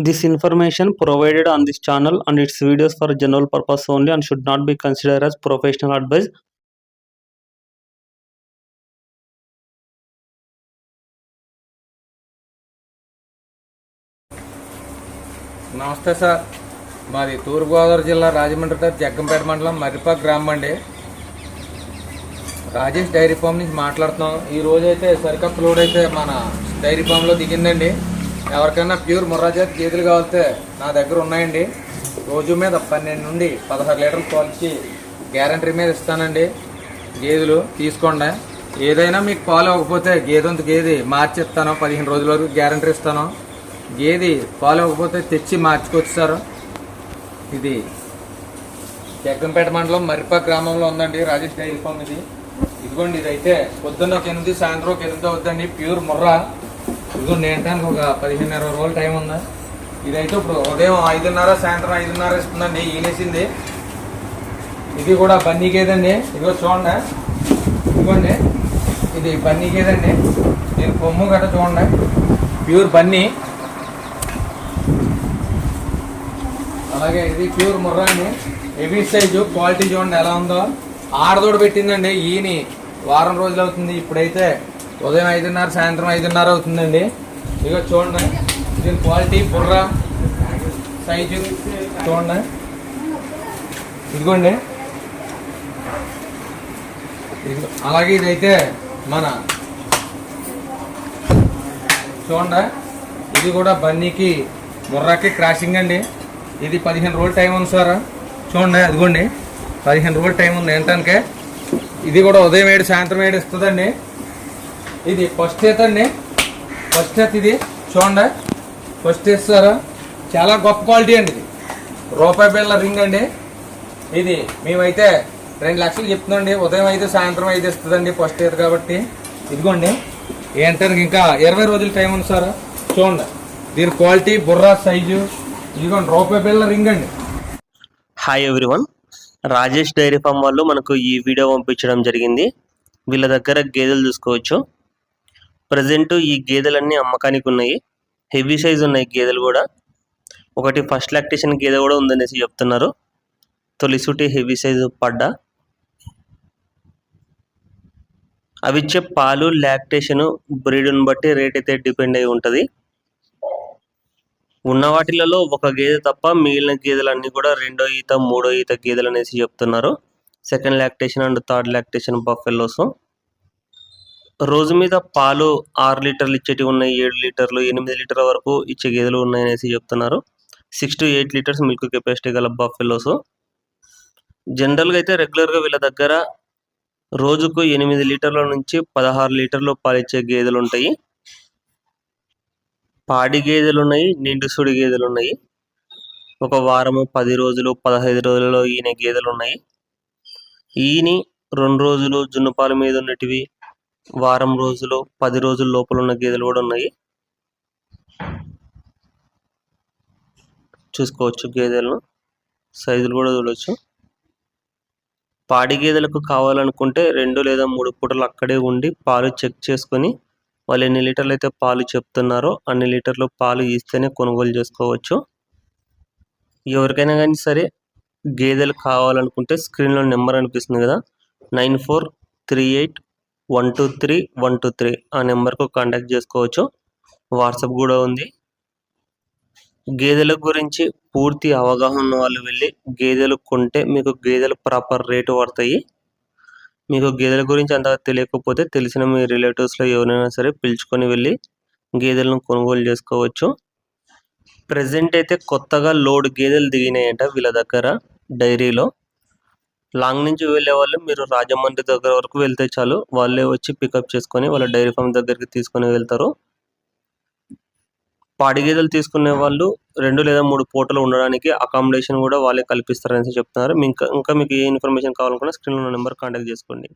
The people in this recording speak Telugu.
This information provided on this channel and its videos for general purpose only and should not be considered as professional advice. Namaste sir మాది తూర్పుగోదావరి జిల్లా రాజమండ్రి దగ్గర జగ్గంపేట మండలం మర్రిపాక్ గ్రామం అండి రాజేష్ డైరీ ఫామ్ నుంచి మాట్లాడుతున్నాం ఈ రోజు అయితే సరికప్ లోడ్ అయితే మన డైరీ ఫామ్లో దిగిందండి ఎవరికైనా ప్యూర్ ముర్రాజాతి గేదెలు కావాలితే నా దగ్గర ఉన్నాయండి. రోజు మీద పన్నెండు నుండి పదహారు లీటర్లు పాలిచ్చి గ్యారంటీ మీద ఇస్తానండి. గేదెలు తీసుకోండి. ఏదైనా మీకు పాలు ఇవ్వకపోతే గేదెంత గేది మార్చి ఇస్తాను పదిహేను రోజుల వరకు గ్యారంటీ ఇస్తాను. గేది పాలు ఇవ్వకపోతే తెచ్చి మార్చుకోవచ్చు సార్. ఇది జగ్గంపేట మండలం మరిపా గ్రామంలో ఉందండి రాజేష్ డైరీ ఫామ్ ఇది. ఇదిగోండి ఇదైతే పొద్దున్న ఒక ఎనిమిది సాయంత్రం ఒక ఎనిమిది అవుతుందండి ప్యూర్ ముర్రా. ఇదిగోండి ఏంటానికి ఒక పదిహేను ఇరవై రోజులు టైం ఉందా? ఇదైతే ఇప్పుడు ఉదయం ఐదున్నర సాయంత్రం ఐదున్నర ఇస్తుందండి ఈనేసింది. ఇది కూడా బన్నీ గేదండి. ఇదిగో చూడండి. ఇదిగోండి. ఇది బన్నీ గేదండి. నేను కొమ్ము గట్ట చూడండి. ప్యూర్ బన్నీ. అలాగే ఇది ప్యూర్ ముర్రాని హెవీ సైజు క్వాలిటీ చూడండి ఎలా ఉందో. ఆడదోడు పెట్టిందండి ఈని వారం రోజులు అవుతుంది ఇప్పుడైతే. ఉదయం ఐదున్నర సాయంత్రం ఐదున్నర అవుతుందండి. ఇదిగో చూడండి. దీని క్వాలిటీ బుర్ర సైజు చూడండి. ఇదిగోండి. అలాగే ఇదైతే మన చూడండి. ఇది కూడా బన్నీకి బుర్రాకి క్రాషింగ్ అండి. ఇది పదిహేను రోజులు టైం ఉంది సార్. చూడండి అదిగోండి. పదిహేను రోజులు టైం ఉంది. ఏంటంటే ఇది కూడా ఉదయం ఏడు సాయంత్రం ఏడు ఇస్తుందండి. ఇది ఫస్ట్ ఎత్ అండి. ఫస్ట్ ఎత్ ఇది. చూడండి. ఫస్ట్ ఎత్ సార్. చాలా గొప్ప క్వాలిటీ అండి ఇది. రూపాయి బిళ్ళ రింగ్ అండి. ఇది మేమైతే రెండు లక్షలు చెప్తుందండి ఉదయం అయితే సాయంత్రం అయితే ఇస్తుందండి ఫస్ట్ ఎత్ కాబట్టి. ఇదిగోండి. ఏంటానికి ఇంకా ఇరవై రోజుల టైం ఉంది సార్. చూడండి. దీని క్వాలిటీ బుర్రా సైజు ఇదిగోండి రూపాయి బిళ్ళ రింగ్ అండి. Hi everyone Rajesh dairy farm వాళ్ళు మనకు ఈ వీడియో పంపించడం జరిగింది. వీళ్ళ దగ్గర గేదెలు చూసుకోవచ్చు. ప్రజెంట్ ఈ గేదెలన్నీ అమ్మకానికి ఉన్నాయి హెవీ సైజ్ ఉన్నాయి గేదెలు కూడా. ఒకటి ఫస్ట్ లాక్టేషన్ గేదె కూడా ఉందనేసి చెప్తున్నారు. తొలిసూటి హెవీ సైజు పడ్డ. అవి ఇచ్చే పాలు లాక్టేషన్ బ్రీడ్ని బట్టి రేట్ అయితే డిపెండ్ అయి ఉంటుంది. ఉన్న వాటిలలో ఒక గేదె తప్ప మిగిలిన గేదెలన్నీ కూడా రెండో ఈత మూడో ఈత గేదెలు అనేసి చెప్తున్నారు. Second lactation and third lactation బఫెల్లోసం రోజు మీద పాలు ఆరు లీటర్లు ఇచ్చేటివి ఉన్నాయి ఏడు లీటర్లు ఎనిమిది లీటర్ల వరకు ఇచ్చే గేదెలు ఉన్నాయనేసి చెప్తున్నారు. Six to eight litres milk capacity గల బఫెల్లోస్ జనరల్గా అయితే రెగ్యులర్గా వీళ్ళ దగ్గర రోజుకు ఎనిమిది లీటర్ల నుంచి పదహారు లీటర్లు పాలిచ్చే గేదెలు ఉంటాయి. పాడి గేదెలు ఉన్నాయి నిండు సుడి గేదెలు ఉన్నాయి. ఒక వారము పది రోజులు పదహైదు రోజులలో ఈయన గేదెలు ఉన్నాయి. ఈయని రెండు రోజులు జున్నుపాల మీద ఉన్నటివి వారం రోజులు పది రోజుల లోపల ఉన్న గేదెలు కూడా ఉన్నాయి. చూసుకోవచ్చు గేదెలను. సైజులు కూడా చూడవచ్చు పాడి గేదెలకు కావాలనుకుంటే రెండు లేదా మూడు పూటలు అక్కడే ఉండి పాలు చెక్ చేసుకొని వాళ్ళు ఎన్ని లీటర్లు అయితే పాలు చెప్తున్నారో అన్ని లీటర్లు పాలు ఇస్తేనే కొనుగోలు చేసుకోవచ్చు. ఎవరికైనా కానీ సరే గేదెలు కావాలనుకుంటే స్క్రీన్లో నెంబర్ అనిపిస్తుంది కదా nine four three eight one two three one two three ఆ నెంబర్కు కాంటాక్ట్ చేసుకోవచ్చు. వాట్సాప్ కూడా ఉంది. గేదెల గురించి పూర్తి అవగాహన ఉన్న వాళ్ళు వెళ్ళి గేదెలు కొంటే మీకు గేదెలు ప్రాపర్ రేటు పడతాయి. మీకు గేదెల గురించి అంతగా తెలియకపోతే తెలిసిన మీ రిలేటివ్స్లో ఎవరైనా సరే పిలుచుకొని వెళ్ళి గేదెలను కొనుగోలు చేసుకోవచ్చు. ప్రజెంట్ అయితే కొత్తగా లోడ్ గేదెలు దిగినాయంట వీళ్ళ దగ్గర డైరీలో. లాంగ్ నుంచి వెళ్ళే వాళ్ళు మీరు రాజమండ్రి దగ్గర వరకు వెళ్తే చాలు. వాళ్ళే వచ్చి పికప్ చేసుకొని వాళ్ళ డైరీ ఫామ్ దగ్గరికి తీసుకొని వెళ్తారు. పాడి గేదెలు తీసుకునే వాళ్ళు రెండు లేదా మూడు పూటలు ఉండడానికి అకామిడేషన్ కూడా వాళ్ళే కల్పిస్తారని చెప్తున్నారు. ఇంకా ఇంకా మీకు ఏ ఇన్ఫర్మేషన్ కావాలనుకున్నా స్క్రీన్లో నెంబర్ కాంటాక్ట్ చేసుకోండి.